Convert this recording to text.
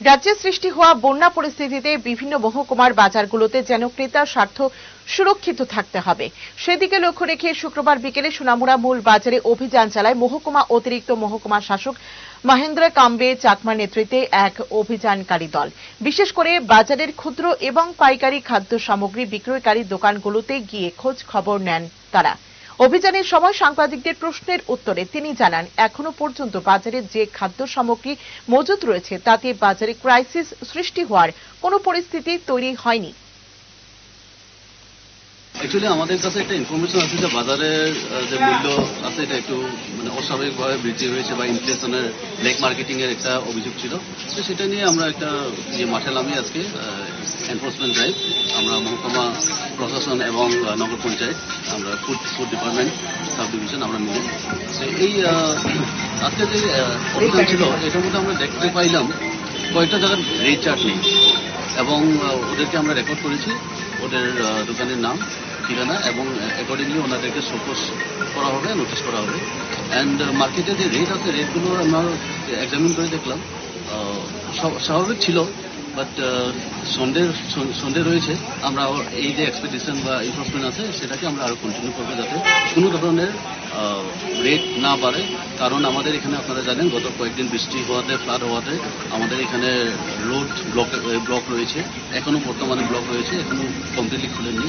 রাজ্যে সৃষ্টি হওয়া বন্যা পরিস্থিতিতে বিভিন্ন মহকুমার বাজারগুলোতে যেন ক্রেতার স্বার্থ সুরক্ষিত থাকতে হবে। সেদিকে লক্ষ্য রেখে শুক্রবার বিকেলে সোনামুড়া মূল বাজারে অভিযান চালায় মহকুমা অতিরিক্ত মহকুমা শাসক মহেন্দ্র কাম্বে চাকমার নেতৃত্বে এক অভিযানকারী দল। বিশেষ করে বাজারের ক্ষুদ্র এবং পাইকারি খাদ্য সামগ্রী বিক্রয়কারী দোকানগুলোতে গিয়ে খোঁজ খবর নেন তারা। অভিযানের সময় সাংবাদিকদের প্রশ্নের উত্তরে তিনি জানান, এখনও পর্যন্ত বাজারে যে খাদ্য সামগ্রী মজুত রয়েছে, তাতে বাজারে ক্রাইসিস সৃষ্টি হওয়ার কোনো পরিস্থিতি তৈরি হয়নি। অ্যাকচুয়ালি আমাদের কাছে একটা ইনফরমেশন আছে যে বাজারের যে মূল্য আছে, এটা একটু মানে অস্বাভাবিকভাবে বৃদ্ধি হয়েছে বা ইনফ্লেশনের ব্ল্যাক মার্কেটিং এর একটা অভিযোগ ছিল। তো সেটা নিয়ে আমরা একটা যে মাঠে নামি আজকে এনফোর্সমেন্ট ড্রাইভ আমরা মহকুমা প্রশাসন এবং নগর পঞ্চায়েত, আমরা food food department sub division আমরা মিলে। তো এই আজকে যে অভিযান ছিল, এটার মধ্যে আমরা দেখতে পাইলাম কয়েকটা জায়গার রেট চার্ট নেই এবং ওদেরকে আমরা রেকর্ড করেছি। ওদের দোকানের নাম। ঠিকানা এবং অ্যাকর্ডিংলি ওনাদেরকে শোকস করা হবে নোটিশ করা হবে। অ্যান্ড মার্কেটে যে রেট আছে রেটগুলো আমরা এক্সামিন করে দেখলাম। স্বাভাবিক ছিল বাট সন্ডে সন্ডে রয়েছে। আমরা এই যে এক্সপেকটেশন বা ইনফোর্সমেন্ট আছে, সেটাকে আমরা আরও কন্টিনিউ করব যাতে কোনো ধরনের রেট না বাড়ে। কারণ আমাদের এখানে আপনারা জানেন, গত কয়েকদিন বৃষ্টি হওয়াতে ফ্লাড হওয়াতে আমাদের এখানে রোড ব্লক ব্লক রয়েছে। এখনও বর্তমানে ব্লক রয়েছে, এখনও কমপ্লিটলি খুলেনি